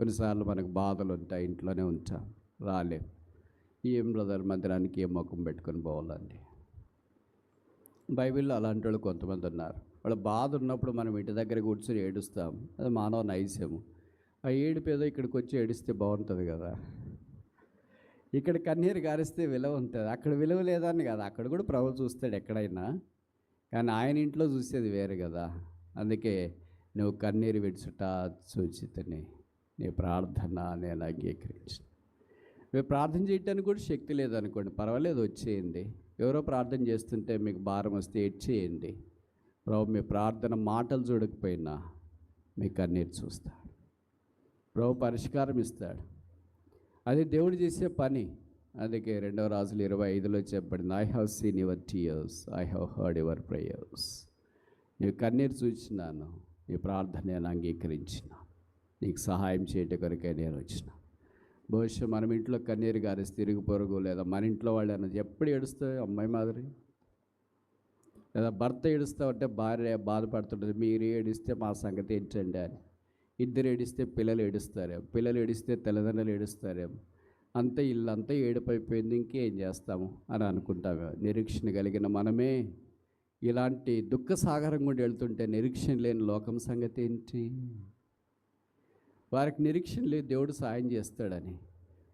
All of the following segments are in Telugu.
కొన్నిసార్లు మనకు బాధలు ఉంటాయి ఇంట్లోనే ఉంటాం రాలేం. ఏం బ్రదర్ మందిరానికి ఏం ముఖం పెట్టుకొని పోవాలండి? బైబిల్లో అలాంటి వాళ్ళు కొంతమంది ఉన్నారు. వాళ్ళ బాధ ఉన్నప్పుడు మనం ఇంటి దగ్గర కూర్చొని ఏడుస్తాం. అది మానవ నైస్యము ఆ ఏడు పేద ఇక్కడికి వచ్చి ఏడిస్తే బాగుంటుంది కదా. ఇక్కడ కన్నీరు గారిస్తే విలువ ఉంటుంది. అక్కడ విలువ లేదని కదా. అక్కడ కూడా ప్రభు చూస్తాడు ఎక్కడైనా. కానీ ఆయన ఇంట్లో చూసేది వేరు కదా. అందుకే నువ్వు కన్నీరు విడుచుట సూచితని. నీ ప్రార్థన నేను అంగీకరించి మీరు ప్రార్థన చేయడానికి కూడా శక్తి లేదనుకోండి పర్వాలేదు వచ్చేయండి. ఎవరో ప్రార్థన చేస్తుంటే మీకు భారం వస్తే ఏడ్చేయండి ప్రభు మీ ప్రార్థన మాటలు చూడకపోయినా మీ కన్నీరు చూస్తాడు. ప్రభు పరిష్కారం ఇస్తాడు. అది దేవుడు చేసే పని. అందుకే రెండవ రాజులు ఇరవై ఐదులో చెప్పబడింది I have seen your tears I have heard your prayers నీ కన్నీరు చూసినాను నీ ప్రార్థన నేను అంగీకరించిన. నీకు సహాయం చేయట కొరకే నేను వచ్చిన. బహుశా మనం ఇంట్లో కన్నీరు గారేసి తిరిగి పొరుగు లేదా మన ఇంట్లో వాళ్ళు అన్నది ఎప్పుడు ఏడుస్తాయి అమ్మాయి మాదిరి? లేదా భర్త ఏడుస్తామంటే భార్య బాధపడుతుంటుంది మీరు ఏడిస్తే మా సంగతి ఏంటండి అని. ఇద్దరు ఏడిస్తే పిల్లలు ఏడుస్తారేమో పిల్లలు ఏడిస్తే తల్లిదండ్రులు ఏడుస్తారేమో. అంతే ఇల్లంతా ఏడుపైపోయింది ఇంకేం చేస్తాము అని అనుకుంటాము నిరీక్షణ కలిగిన మనమే ఇలాంటి దుఃఖ సాగరం గుండా వెళ్తుంటే నిరీక్షణ లేని లోకం సంగతి ఏంటి? వారికి నిరీక్షణ లేదు దేవుడు సాయం చేస్తాడని.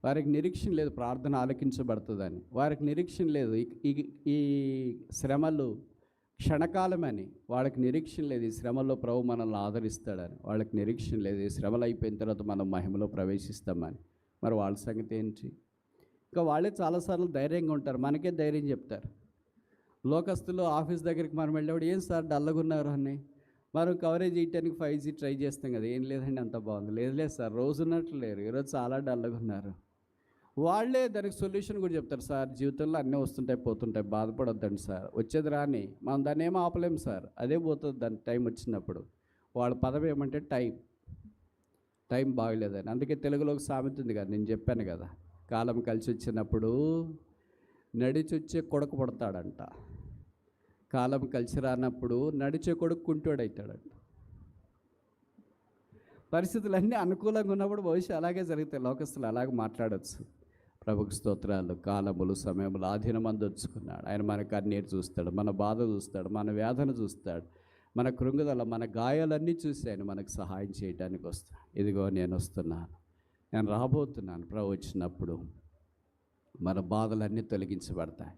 వారికి నిరీక్షణ లేదు ప్రార్థన ఆలకించబడుతుందని. వారికి నిరీక్షణ లేదు ఈ- ఈ శ్రమలు క్షణకాలమని. వాళ్ళకి నిరీక్షణ లేదు ఈ శ్రమల్లో ప్రభు మనల్ని ఆదరిస్తాడని. వాళ్ళకి నిరీక్షణ లేదు ఈ శ్రమలు అయిపోయిన తర్వాత మనం మహిమలో ప్రవేశిస్తామని. మరి వాళ్ళ సంగతి ఏంటి? ఇంకా వాళ్ళే చాలాసార్లు ధైర్యంగా ఉంటారు. మనకే ధైర్యం చెప్తారు. లోకస్తులు ఆఫీస్ దగ్గరికి మనం వెళ్ళేవాడు ఏం సార్ డల్లగున్నారు అని మనం కవరేజ్ చేయడానికి ఫైవ్ జీ ట్రై చేస్తాం కదా ఏం లేదండి అంత బాగుంది. లేదు లేదు సార్ రోజు ఉన్నట్లు లేరు. ఈరోజు చాలా డల్లగా ఉన్నారు. వాళ్ళే దానికి సొల్యూషన్ కూడా చెప్తారు. సార్ జీవితంలో అన్నీ వస్తుంటాయి పోతుంటాయి బాధపడొద్దండి సార్. వచ్చేది రాని మనం దాన్ని ఏం ఆపలేము సార్. అదే పోతుంది దాని టైం వచ్చినప్పుడు. వాళ్ళ పదం ఏమంటే టైం. టైం బాగలేదని. అందుకే తెలుగులో ఒక సామెత ఉంది కదా నేను చెప్పాను కదా. కాలం కలిసి వచ్చినప్పుడు నడిచొచ్చే కొడుకు పుడతాడంట. కాలం కలిసి రానప్పుడు నడిచే కొడుకు కుంటోడవుతాడంట పరిస్థితులన్నీ అనుకూలంగా ఉన్నప్పుడు భవిష్యత్ అలాగే జరిగితే లోకస్తులు అలాగే మాట్లాడచ్చు. ప్రభుకు స్తోత్రాలు కాలములు సమయములు ఆధీనమందొచ్చుకున్నాడు ఆయన మన కన్నీరు చూస్తాడు మన బాధ చూస్తాడు మన వేదన చూస్తాడు మన కృంగుదల మన గాయాలన్నీ చూసి ఆయన మనకు సహాయం చేయడానికి వస్తాడు. ఇదిగో నేను వస్తున్నాను నేను రాబోతున్నాను. ప్రభు వచ్చినప్పుడు మన బాధలన్నీ తొలగించబడతాయి.